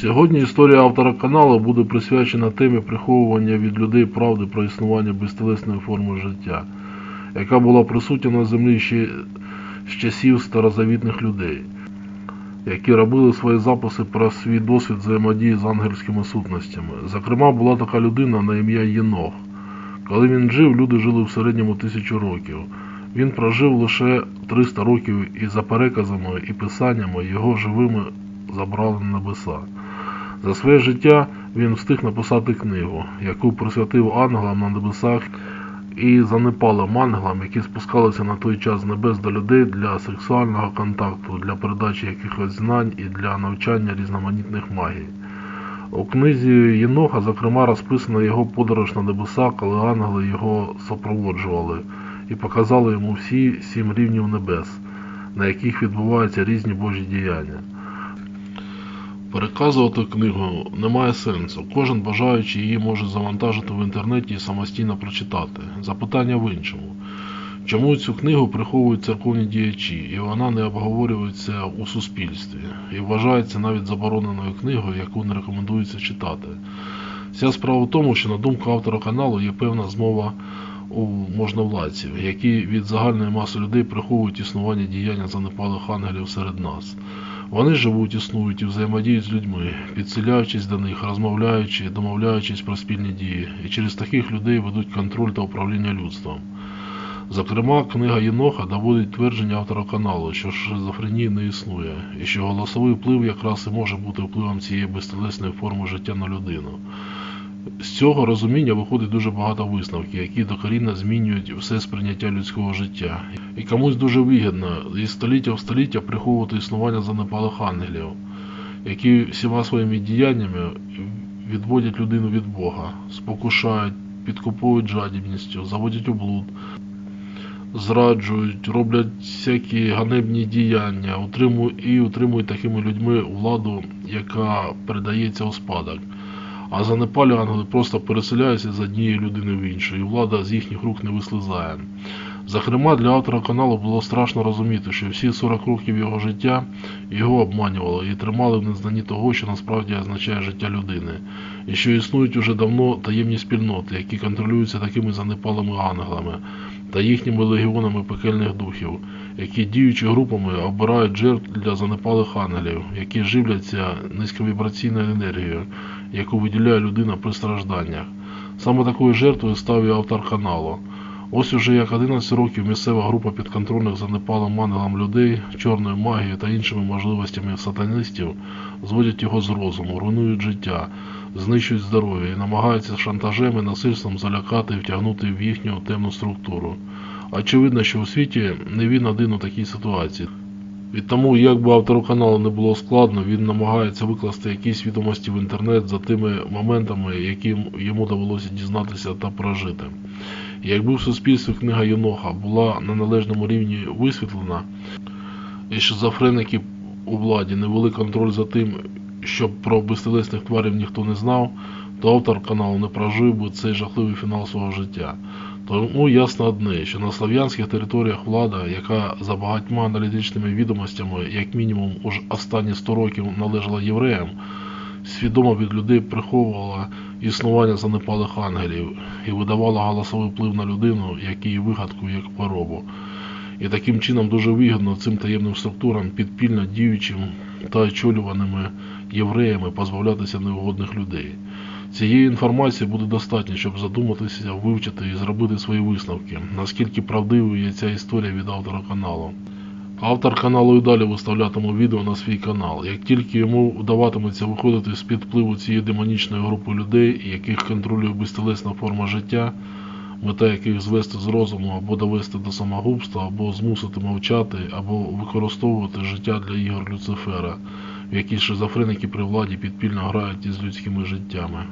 Сьогодні історія автора каналу буде присвячена темі приховування від людей правди про існування безтелесної форми життя, яка була присутня на землі ще з часів старозавітних людей, які робили свої записи про свій досвід взаємодії з ангельськими сутностями. Зокрема, була така людина на ім'я Єнох. Коли він жив, люди жили в середньому тисячу років. Він прожив лише 300 років і за переказами і писаннями його живими забрали на небеса. За своє життя він встиг написати книгу, яку присвятив ангелам на небесах і занепалим ангелам, які спускалися на той час з небес до людей для сексуального контакту, для передачі якихось знань і для навчання різноманітних магій. У книзі Єноха, зокрема, розписана його подорож на небеса, коли ангели його супроводжували і показали йому всі сім рівнів небес, на яких відбуваються різні Божі діяння. Переказувати книгу немає сенсу. Кожен бажаючий її може завантажити в інтернеті і самостійно прочитати. Запитання в іншому. Чому цю книгу приховують церковні діячі, і вона не обговорюється у суспільстві, і вважається навіть забороненою книгою, яку не рекомендується читати. Вся справа в тому, що на думку автора каналу є певна змова у можновладців, які від загальної маси людей приховують існування діяння занепалих ангелів серед нас. Вони живуть, існують і взаємодіють з людьми, підселяючись до них, розмовляючи, домовляючись про спільні дії, і через таких людей ведуть контроль та управління людством. Зокрема, книга Єноха доводить твердження автора каналу, що шизофренії не існує, і що голосовий вплив якраз і може бути впливом цієї безтелесної форми життя на людину. З цього розуміння виходить дуже багато висновків, які докорінно змінюють все сприйняття людського життя. І комусь дуже вигідно із століття в століття приховувати існування занепалих ангелів, які всіма своїми діяннями відводять людину від Бога, спокушають, підкуповують жадібністю, заводять у блуд, зраджують, роблять всякі ганебні діяння, і утримують такими людьми владу, яка передається у спадок. А занепалі ангели просто переселяються з однієї людини в іншу, і влада з їхніх рук не вислизає. Зокрема, для автора каналу було страшно розуміти, що всі 40 років його життя його обманювали і тримали в незнанні того, що насправді означає життя людини, і що існують уже давно таємні спільноти, які контролюються такими занепалими ангелами та їхніми легіонами пекельних духів, які діючи групами обирають жертв для занепалих ангелів, які живляться низьковібраційною енергією, яку виділяє людина при стражданнях. Саме такою жертвою став і автор каналу. Ось уже як 11 років місцева група підконтрольних занепалим ангелам людей, чорною магією та іншими можливостями сатанистів зводять його з розуму, руйнують життя, знищують здоров'я і намагаються шантажем і насильством залякати і втягнути в їхню темну структуру. Очевидно, що у світі не він один у такій ситуації. І тому, як би автору каналу не було складно, він намагається викласти якісь відомості в інтернет за тими моментами, які йому довелося дізнатися та прожити. Якби в суспільстві книга Єноха була на належному рівні висвітлена, і шизофреники у владі не вели контроль за тим, щоб про безтелесних тварів ніхто не знав, то автор каналу не прожив би цей жахливий фінал свого життя. Тому ясно одне, що на слов'янських територіях влада, яка за багатьма аналітичними відомостями, як мінімум, уж останні 100 років належала євреям, свідомо від людей приховувала існування занепалих ангелів і видавала голосовий вплив на людину, як її вигадку, як хворобу. І таким чином дуже вигідно цим таємним структурам, підпільно діючим та очолюваними євреями позбавлятися неугодних людей. Цієї інформації буде достатньо, щоб задуматися, вивчити і зробити свої висновки, наскільки правдивою є ця історія від автора каналу. Автор каналу і далі виставлятиме відео на свій канал. Як тільки йому вдаватиметься виходити з-під впливу цієї демонічної групи людей, яких контролює безтелесна форма життя, мета яких звести з розуму або довести до самогубства, або змусити мовчати, або використовувати життя для ігор Люцифера, в які шизофреніки при владі підпільно грають із людськими життями.